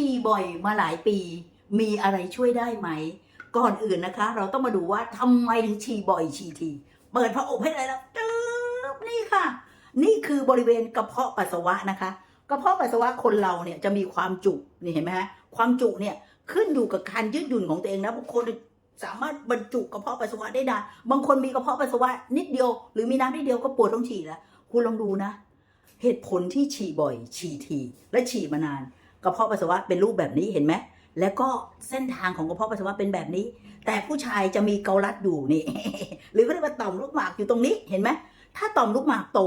ฉี่บ่อยมาหลายปี มีอะไรช่วยได้ไหม ก่อนอื่นนะคะ เราต้องมาดูว่าทำไมถึงฉี่บ่อยฉี่ทีเปิดพระอบให้เลยแล้วตึ๊บนี่ค่ะ นี่คือบริเวณกระเพาะปัสสาวะนะคะกระเพาะปัสสาวะคนเราเนี่ยจะมีความจุนี่เห็นไหมฮะความจุเนี่ยขึ้นอยู่กับการยืดหยุ่นของตัวเองนะบางคนสามารถบรรจุกระเพาะปัสสาวะได้นานบางคนมีกระเพาะปัสสาวะนิดเดียว หรือมีน้ำนิดเดียวก็ปวดต้องฉี่แล้วคุณลองดูนะ เหตุผลที่ฉี่บ่อย ฉี่ทีและฉี่มานาน กระเพาะปัสสาวะเป็นรูปแบบนี้เห็นไหมแล้วก็เส้นทางของกระเพาะปัสสาวะเป็นแบบนี้ แต่ผู้ชายจะมีเกาลัดอยู่นี่ หรือเขาเรียกว่าต่อมลูกหมากอยู่ตรงนี้เห็นไหมถ้าต่อมลูกหมากโต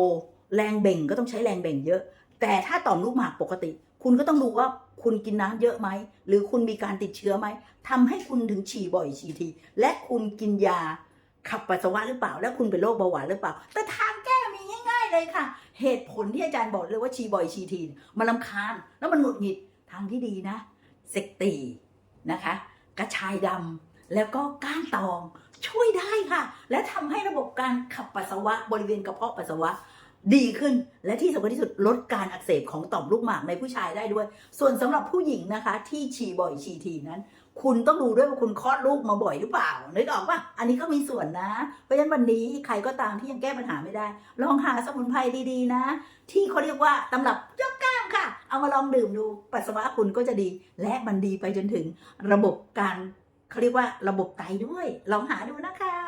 แรงเบ่งก็ต้องใช้แรงเบ่งเยอะ แต่ถ้าต่อมลูกหมากปกติ คุณก็ต้องดูว่าคุณกินน้ำเยอะไหม หรือคุณมีการติดเชื้อไหมทำให้คุณถึงฉี่บ่อยฉี่ที และคุณกินยาขับปัสสาวะหรือเปล่า และคุณเป็นโรคเบาหวานหรือเปล่า แต่ทางแก้มีง่าย ๆเลยค่ะ เหตุผลที่อาจารย์บอกเลยว่าฉี่บ่อยฉี่ที มันลำคาญแล้วมันหงุดหงิด ทางที่ดีนะเซกตีนะคะ กระชายดำแล้วก็ก้านตองช่วยได้ค่ะ และทำให้ระบบการขับปัสสาวะบริเวณกระเพาะปัสสาวะดีขึ้นและที่สำคัญที่สุดลดการอักเสบของต่อมลูกหมากในผู้ชายได้ด้วย ส่วนสำหรับผู้หญิงนะคะ ที่ฉี่บ่อยฉี่ทีนั้น คุณต้องดูด้วยว่าคุณคลอดลูกมาบ่อยหรือเปล่านึกออกปะอันนี้ก็มีส่วนนะ เพราะฉะนั้นวันนี้ใครก็ตามที่ยังแก้ปัญหาไม่ได้ ลองหาสมุนไพรดีๆนะ ที่เขาเรียกว่าตำรับยกกล้ามค่ะ เอามาลองดื่มดูปัสสาวะคุณก็จะดี และมันดีไปจนถึงระบบการเขาเรียกว่าระบบไตด้วย ลองหาดูนะคะ